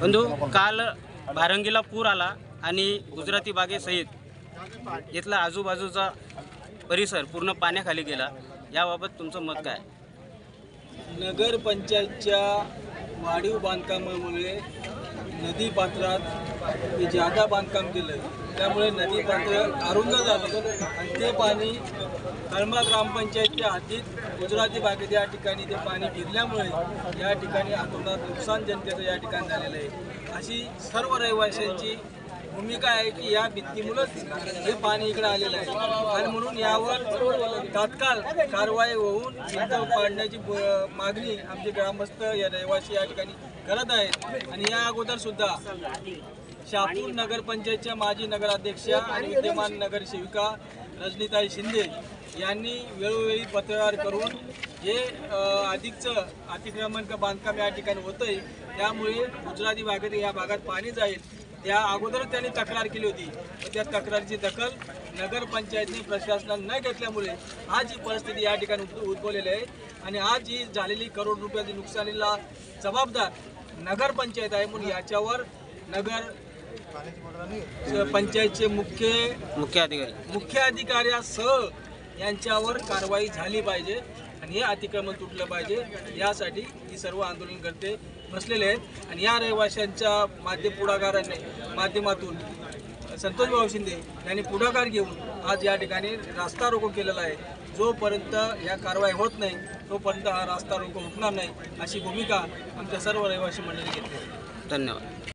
बंधू काल भारंगीला पूर आला आणि गुजराती बागेसहित इथला आजूबाजूचा परिसर पूर्ण पाण्याखाली गेला. याबाबत तुमचं मत काय? नगर पंचायतच्या वाढीव बांधकामामुळे नदी पात्रात जे जादा बांधकाम केलं त्यामुळे नदी पात्र अरुंद झालं. आणि ते पाणी कळंबा ग्रामपंचायतच्या हद्दीत गुजराती भागात या ठिकाणी ते पाणी फिरल्यामुळे या ठिकाणी अतोनात नुकसान जनतेचं या ठिकाणी झालेलं आहे. अशी सर्व रहिवाशांची भूमिका आहे की या भित्तीमुळंच हे पाणी इकडे आलेलं आहे. आणि म्हणून यावर तात्काळ कारवाई होऊन भिंत पाडण्याची मागणी आमचे ग्रामस्थ या रहिवासी या ठिकाणी करत आहेत. आणि या अगोदर सुद्धा शहापूर नगरपंचायतच्या माजी नगराध्यक्षा आणि विद्यमान नगरसेविका रजनीताई शिंदे यांनी वेळोवेळी पत्रव्यवहार करून जे अधिकचं अतिक्रमण बांधकाम या ठिकाणी होतंय त्यामुळे गुजराती भागातील या भागात पाणी जाईल. त्या अगोदरच त्यांनी तक्रार केली होती. त्या तक्रारीची दखल नगरपंचायतने प्रशासनानं न घेतल्यामुळे आज ही परिस्थिती या ठिकाणी उद्भवलेली आहे. आणि आज ही झालेली करोड रुपयाची नुकसानीला जबाबदार नगरपंचायत आहे म्हणून याच्यावर नगर पंचायतचे मुख्य मुख्य अधिकारी. मुख्य अधिकाऱ्यासह यांच्यावर कारवाई झाली पाहिजे आणि हे अतिक्रमण तुटलं पाहिजे. यासाठी ही सर्व आंदोलनकर्ते बसलेले आहेत. आणि या रहिवाशांच्या माध्यम पुढाकाराने माध्यमातून संतोष भाऊ शिंदे यांनी पुढाकार घेऊन आज या ठिकाणी रास्ता रोको केलेला आहे. जोपर्यंत या कारवाई होत नाही तोपर्यंत हा रास्ता रोको उठणार नाही अशी भूमिका आमच्या सर्व रहिवासी मंडळी घेतली आहे. धन्यवाद.